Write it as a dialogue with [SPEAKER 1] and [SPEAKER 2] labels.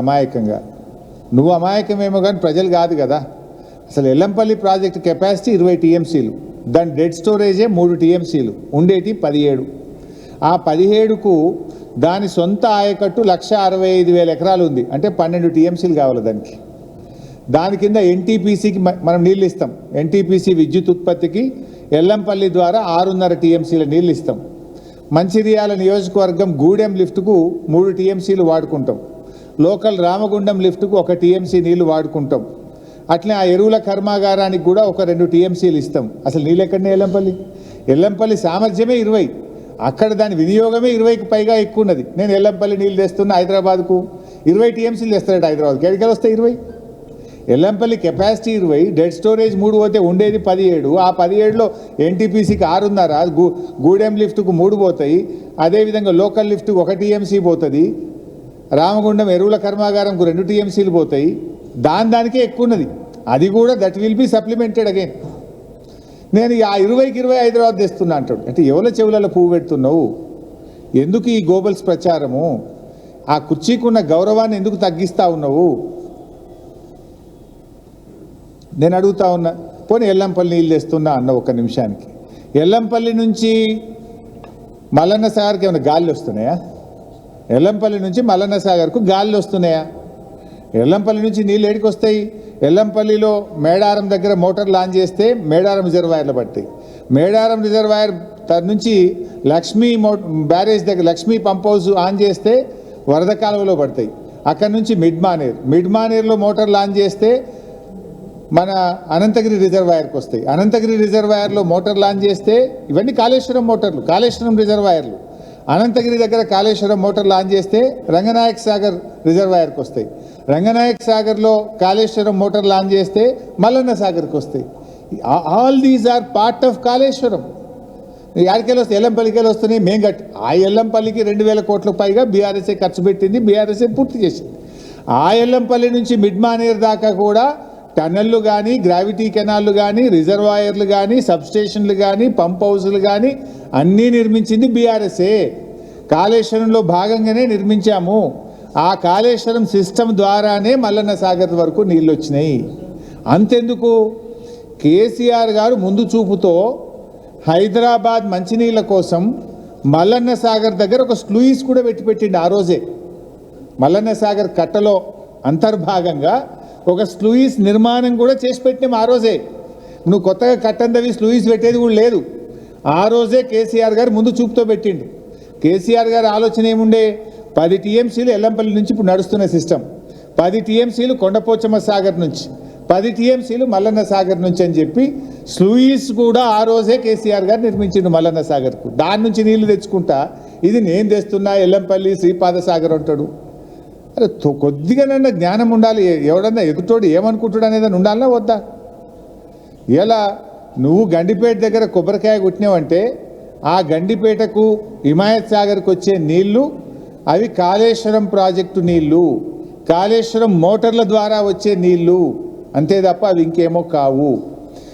[SPEAKER 1] అమాయకంగా. నువ్వు అమాయకమేమో కానీ ప్రజలు కాదు కదా. అసలు ఎల్లంపల్లి ప్రాజెక్ట్ కెపాసిటీ ఇరవై టీఎంసీలు. దాని డెడ్ స్టోరేజే మూడు టీఎంసీలు. ఉండేటి పదిహేడు. ఆ పదిహేడుకు దాని సొంత ఆయకట్టు లక్ష అరవై ఐదు వేల ఎకరాలు ఉంది. అంటే పన్నెండు టీఎంసీలు కావాలి దానికి. దాని కింద ఎన్టీపీసీకి మనం నీళ్ళు ఇస్తాం. ఎన్టీపీసీ విద్యుత్ ఉత్పత్తికి ఎల్లంపల్లి ద్వారా ఆరున్నర టీఎంసీల నీళ్ళు ఇస్తాం. మంచిర్యాల నియోజకవర్గం గూడెం లిఫ్ట్కు మూడు టీఎంసీలు వాడుకుంటాం. లోకల్ రామగుండం లిఫ్ట్కు ఒక టీఎంసీ నీళ్ళు వాడుకుంటాం. అట్లే ఆ ఎరువుల కర్మాగారానికి కూడా ఒక రెండు టీఎంసీలు ఇస్తాం. అసలు నీళ్ళు ఎక్కడనే ఎల్లంపల్లి? ఎల్లంపల్లి సామర్థ్యమే ఇరవై. అక్కడ దాని వినియోగమే ఇరవైకి పైగా ఎక్కువ ఉన్నది. నేను ఎల్లంపల్లి నీళ్ళు తెస్తున్నా హైదరాబాద్కు. ఇరవై టీఎంసీలు తెస్తాడు హైదరాబాద్కి. ఎక్కడికి వస్తాయి ఇరవై? ఎల్లంపల్లి కెపాసిటీ ఇరవై డెడ్ స్టోరేజ్ మూడు పోతే ఉండేది పదిహేడు. ఆ పదిహేడులో ఎన్టీపీసీకి ఆరున్నర గూ గూడెం లిఫ్ట్కు మూడు పోతాయి. అదేవిధంగా లోకల్ లిఫ్ట్కు ఒక టీఎంసీ పోతుంది. రామగుండం ఎరువుల కర్మాగారంకు రెండు టీఎంసీలు పోతాయి. దాని దానికే ఎక్కువ ఉన్నది అది కూడా that will be supplemented again. నేను ఆ ఇరవైకి ఇరవై హైదరాబాద్ తెస్తున్నా అంటాడు. అంటే ఎవరి చెవులలో పువ్వు పెడుతున్నావు? ఎందుకు ఈ గోబల్స్ ప్రచారము? ఆ కుర్చీకున్న గౌరవాన్ని ఎందుకు తగ్గిస్తా ఉన్నావు? నేను అడుగుతా ఉన్నా. పోనీ ఎల్లంపల్లి నీళ్ళు తెస్తున్నా అన్న ఒక నిమిషానికి. ఎల్లంపల్లి నుంచి మల్లన్న సాగర్కి ఏమైనా గాలి వస్తున్నాయా? ఎల్లంపల్లి నుంచి మల్లన్న సాగర్కు గాలి వస్తున్నాయా? ఎల్లంపల్లి నుంచి నీళ్ళు ఏడికి వస్తాయి? ఎల్లంపల్లిలో మేడారం దగ్గర మోటార్ లాంచ్ చేస్తే మేడారం రిజర్వాయర్లు పడతాయి. మేడారం రిజర్వాయర్ తర్ నుంచి లక్ష్మీ మో బ్యారేజ్ దగ్గర లక్ష్మీ పంప్ హౌస్ ఆన్ చేస్తే వరద కాలువలో పడతాయి. అక్కడ నుంచి మిడ్మానేర్ మిడ్మానేర్లో మోటార్ లాంచ్ చేస్తే మన అనంతగిరి రిజర్వాయర్కి వస్తాయి. అనంతగిరి రిజర్వాయర్లో మోటార్ లాంచ్ చేస్తే ఇవన్నీ కాళేశ్వరం మోటార్లు కాళేశ్వరం రిజర్వాయర్లు. అనంతగిరి దగ్గర కాళేశ్వరం మోటార్ లాంచ్ చేస్తే రంగనాయక్ సాగర్ రిజర్వాయర్కి వస్తాయి. రంగనాయక్ సాగర్లో కాళేశ్వరం మోటార్ లాంచ్ చేస్తే మల్లన్న సాగర్కి వస్తాయి. All these are part of Kaleshwaram. యాడికెళ్ళి వస్తే ఎల్లంపల్లికి వస్తున్నాయి మేం కట్టి ఆ ఎల్లంపల్లికి రెండు వేల కోట్ల పైగా బీఆర్ఎస్ఏ ఖర్చు పెట్టింది బీఆర్ఎస్ఏ పూర్తి చేసింది. ఆ ఎల్లంపల్లి నుంచి మిడ్మానేర్ దాకా కూడా టన్నెళ్ళు కానీ గ్రావిటీ కెనాళ్ళు కానీ రిజర్వాయర్లు కానీ సబ్స్టేషన్లు కానీ పంప్ హౌస్లు కానీ అన్నీ నిర్మించింది బీఆర్ఎస్ఏ. కాళేశ్వరంలో భాగంగానే నిర్మించాము. ఆ కాళేశ్వరం సిస్టమ్ ద్వారానే మల్లన్న సాగర్ వరకు నీళ్ళు వచ్చినాయి అంతెందుకు? కేసీఆర్ గారు ముందు చూపుతో హైదరాబాద్ మంచినీళ్ళ కోసం మల్లన్న సాగర్ దగ్గర ఒక స్లూయిస్ కూడా పెట్టి పెట్టిండు ఆ రోజే. మల్లన్న సాగర్ కట్టలో అంతర్భాగంగా ఒక స్లూయిస్ నిర్మాణం కూడా చేసి పెట్టినాం ఆ రోజే. నువ్వు కొత్తగా కట్టందవి స్లూయిస్ పెట్టేది కూడా లేదు. ఆ రోజే కేసీఆర్ గారు ముందు చూపుతో పెట్టిండు. కేసీఆర్ గారి ఆలోచన ఏముండే? పది టీఎంసీలు ఎల్లంపల్లి నుంచి ఇప్పుడు నడుస్తున్న సిస్టమ్. పది టీఎంసీలు కొండపోచమ్మ సాగర్ నుంచి. పది టీఎంసీలు మల్లన్న సాగర్ నుంచి అని చెప్పి స్లూయిస్ కూడా ఆ రోజే కేసీఆర్ గారు నిర్మించిండు మల్లన్న సాగర్కు. దాని నుంచి నీళ్ళు తెచ్చుకుంటా. ఇది నేను తెస్తున్నా ఎల్లంపల్లి శ్రీపాద సాగర్ అంటాడు. అరే కొద్దిగానైనా జ్ఞానం ఉండాలి. ఎవడన్నా ఎదుటోడు ఏమనుకుంటాడు అనేది ఉండాలన్నా వద్దా? ఇలా నువ్వు గండిపేట దగ్గర కొబ్బరికాయ కొట్టినావంటే ఆ గండిపేటకు హిమాయత్ సాగర్కి వచ్చే నీళ్ళు అవి కాళేశ్వరం ప్రాజెక్టు నీళ్ళు కాళేశ్వరం మోటార్ల ద్వారా వచ్చే నీళ్ళు అంతే తప్ప అవి ఇంకేమో కావు.